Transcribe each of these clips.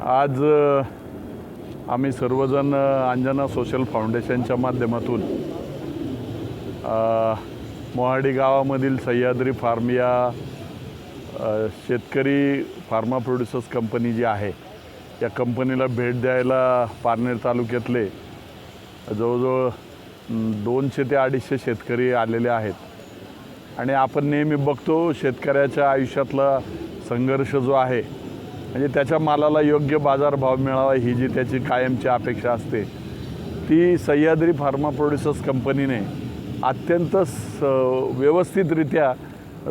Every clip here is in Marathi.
आज आम्ही सर्वजण अंजना सोशल फाउंडेशनच्या माध्यमातून मोहाडी गावामधील सह्याद्री फार्म या शेतकरी फार्मा प्रोड्युसर्स कंपनी जी आहे या कंपनीला भेट द्यायला पारनेर तालुक्यातले जवळजवळ दोनशे ते अडीचशे शेतकरी आलेले आहेत. आणि आपण नेहमी बघतो शेतकऱ्याच्या आयुष्यातला संघर्ष जो आहे म्हणजे त्याच्या मालाला योग्य बाजारभाव मिळावा ही जी त्याची कायमची अपेक्षा असते. ती सह्याद्री फार्मा प्रोड्युसर्स कंपनीने अत्यंत स व्यवस्थितरित्या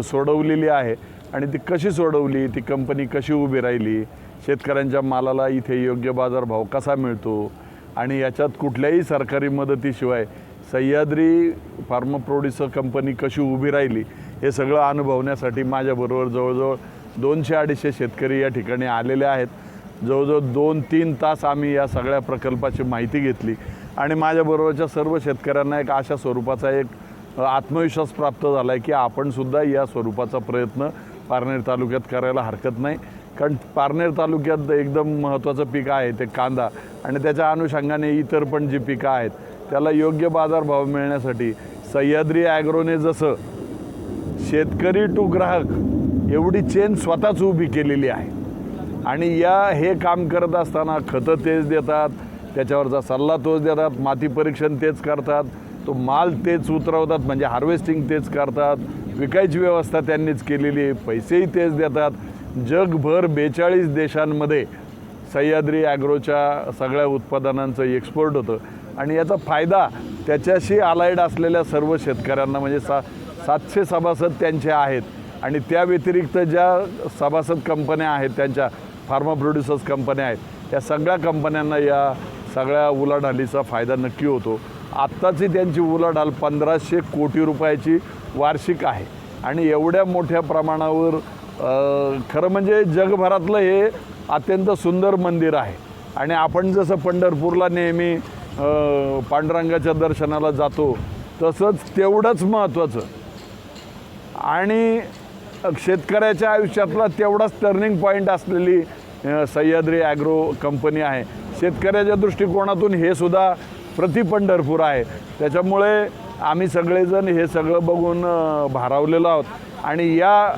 सोडवलेली आहे. आणि ती कशी सोडवली ती कंपनी कशी उभी राहिली शेतकऱ्यांच्या मालाला इथे योग्य बाजारभाव कसा मिळतो आणि याच्यात कुठल्याही सरकारी मदतीशिवाय सह्याद्री फार्मा प्रोड्युसर कंपनी कशी उभी राहिली हे सगळं अनुभवण्यासाठी माझ्याबरोबर जवळजवळ दोनशे अडीचशे शेतकरी या ठिकाणी आलेले आहेत. जवळजवळ दोन तीन तास आम्ही या सगळ्या प्रकल्पाची माहिती घेतली. आणि माझ्याबरोबरच्या सर्व शेतकऱ्यांना एक अशा स्वरूपाचा एक आत्मविश्वास प्राप्त झाला आहे की आपणसुद्धा या स्वरूपाचा प्रयत्न पारनेर तालुक्यात करायला हरकत नाही. कारण पारनेर तालुक्यात एकदम महत्त्वाचं पीक आहे ते कांदा. आणि त्याच्या अनुषंगाने इतर पण जी पिकं आहेत त्याला योग्य बाजारभाव मिळण्यासाठी सह्याद्री ॲग्रोने जसं शेतकरी टू ग्राहक एवढी चेन स्वतःच उभी केलेली आहे. आणि या हे काम करत असताना खतं तेच देतात त्याच्यावरचा सल्ला तोच देतात माती परीक्षण तेच करतात तो माल तेच उतरवतात म्हणजे हार्वेस्टिंग तेच करतात विकायची व्यवस्था त्यांनीच केलेली आहे पैसेही तेच देतात. जगभर बेचाळीस देशांमध्ये सह्याद्री ॲग्रोच्या सगळ्या उत्पादनांचं एक्सपोर्ट होतं. आणि याचा फायदा त्याच्याशी अलाइड असलेल्या सर्व शेतकऱ्यांना म्हणजे सा सातशे सभासद त्यांचे आहेत. आणि त्या व्यतिरिक्त ज्या सभासद कंपन्या आहेत त्यांच्या फार्मा प्रोड्युसर्स कंपन्या आहेत त्या सगळ्या कंपन्यांना या सगळ्या उलाढालीचा फायदा नक्की होतो. आत्ताची त्यांची उलाढाल पंधराशे कोटी रुपयाची वार्षिक आहे. आणि एवढ्या मोठ्या प्रमाणावर खरं म्हणजे जगभरातलं हे अत्यंत सुंदर मंदिर आहे. आणि आपण जसं पंढरपूरला नेहमी पांडुरंगाच्या दर्शनाला जातो तसंच तेवढंच महत्त्वाचं. आणि शेतकऱ्याच्या आयुष्यातला तेवढाच टर्निंग पॉईंट असलेली सह्याद्री ॲग्रो कंपनी आहे. शेतकऱ्याच्या दृष्टिकोनातून हे सुद्धा प्रति पंढरपूर आहे. त्याच्यामुळे आम्ही सगळेजण हे सगळं बघून भारावलेलो आहोत. आणि या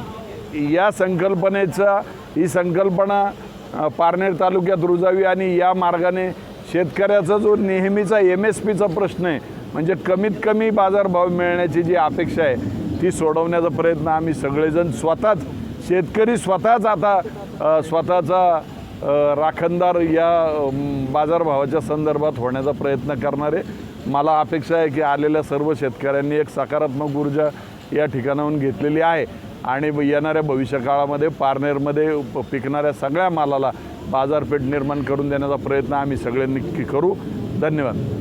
या संकल्पनेचा ही संकल्पना पारनेर तालुक्यात रुजावी आणि या मार्गाने शेतकऱ्याचा जो नेहमीचा एम एस पीचा प्रश्न आहे म्हणजे कमीत कमी बाजारभाव मिळण्याची जी अपेक्षा आहे ती सोडवण्याचा प्रयत्न आम्ही सगळेजण स्वतःच शेतकरी स्वतःच आता स्वतःचा राखणदार या बाजारभावाच्या संदर्भात होण्याचा प्रयत्न करणार. आहे मला अपेक्षा आहे की आलेल्या सर्व शेतकऱ्यांनी एक सकारात्मक ऊर्जा या ठिकाणाहून घेतलेली आहे. आणि येणाऱ्या भविष्यकाळामध्ये पारनेरमध्ये प- पिकणाऱ्या सगळ्या मालाला बाजारपेठ निर्माण करून देण्याचा प्रयत्न आम्ही सगळे नक्की करू. धन्यवाद.